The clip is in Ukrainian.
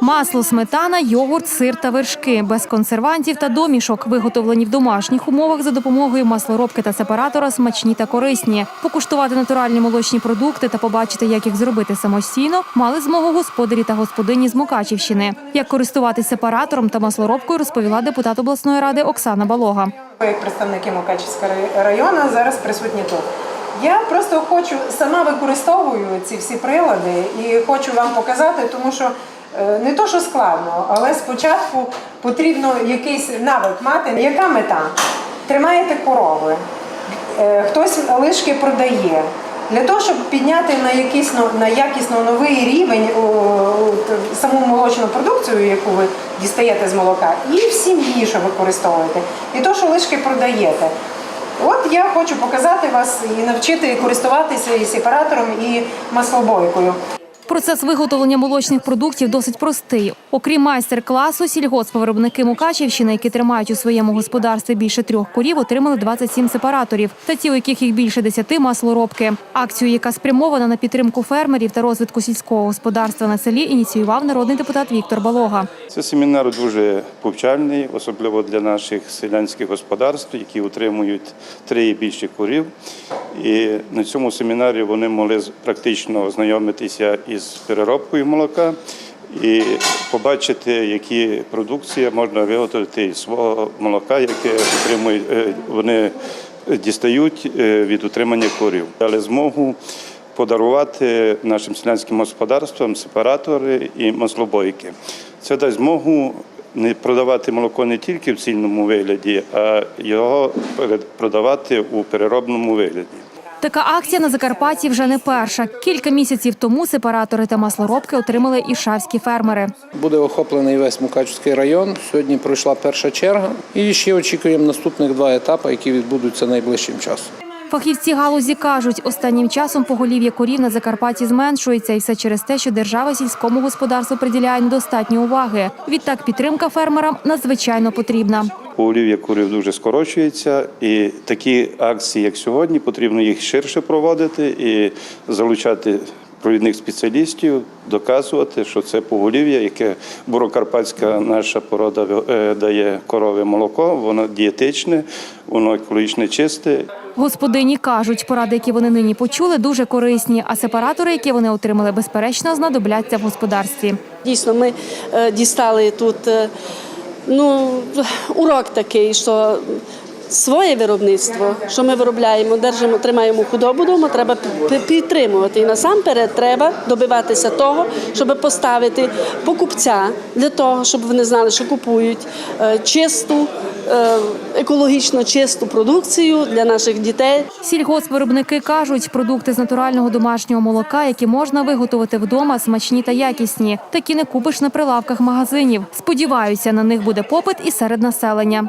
Масло, сметана, йогурт, сир та вершки без консервантів та домішок, виготовлені в домашніх умовах за допомогою маслоробки та сепаратора, смачні та корисні. Покуштувати натуральні молочні продукти та побачити, як їх зробити самостійно, мали змогу господарі та господині з Мукачівщини. Як користуватись сепаратором та маслоробкою, розповіла депутат обласної ради Оксана Балога. Як представники Мукачівського району, зараз присутні тут. Я просто хочу сама використовую ці всі прилади і хочу вам показати, тому що не то, що складно, але спочатку потрібно якийсь навик мати. Яка мета? Тримаєте корови, е, хтось лишки продає. Для того, щоб підняти на якийсь на якісно новий рівень о, от, саму молочну продукцію, яку ви дістаєте з молока, і в сім'ї, що використовуєте, і то, що лишки продаєте. От я хочу показати вас і навчити користуватися і сепаратором, і маслобойкою. Процес виготовлення молочних продуктів досить простий. Окрім майстер-класу, сільгоспвиробники Мукачівщини, які тримають у своєму господарстві більше трьох корів, отримали 27 сепараторів, та ті, у яких їх більше 10 – маслоробки. Акцію, яка спрямована на підтримку фермерів та розвитку сільського господарства на селі, ініціював народний депутат Віктор Балога. Це семінар дуже повчальний, особливо для наших селянських господарств, які утримують три і більше корів. І на цьому семінарі вони могли практично ознайомитися із переробкою молока і побачити, які продукції можна виготовити із свого молока, яке е, вони дістають е, від утримання корів. Але змогу подарувати нашим селянським господарствам сепаратори і маслобойки. Це дасть змогу не продавати молоко не тільки в цільному вигляді, а його продавати у переробному вигляді. Така акція на Закарпатті вже не перша. Кілька місяців тому сепаратори та маслоробки отримали і шавські фермери. Буде охоплений весь Мукачівський район. Сьогодні пройшла перша черга. І ще очікуємо наступних два етапи, які відбудуться найближчим часом. Фахівці галузі кажуть, останнім часом поголів'я корів на Закарпатті зменшується, і все через те, що держава сільському господарству приділяє недостатньо уваги. Відтак підтримка фермерам надзвичайно потрібна. Поголів'я курів дуже скорочується, і такі акції, як сьогодні, потрібно їх ширше проводити і залучати провідних спеціалістів, доказувати, що це поголів'я, яке бурокарпатська наша порода е, дає корове молоко, воно дієтичне, воно екологічно чисте. Господині кажуть, поради, які вони нині почули, дуже корисні, а сепаратори, які вони отримали, безперечно, знадобляться в господарстві. Дійсно, ми е, дістали тут е, ну, урок такий, що своє виробництво, що ми виробляємо, держимо, тримаємо худобу вдома, треба підтримувати. І насамперед треба добиватися того, щоб поставити покупця для того, щоб вони знали, що купують е, чисту, е, екологічно чисту продукцію для наших дітей. Сільгоспвиробники кажуть, продукти з натурального домашнього молока, які можна виготовити вдома, смачні та якісні. Такі не купиш на прилавках магазинів. Сподіваються, на них буде попит і серед населення.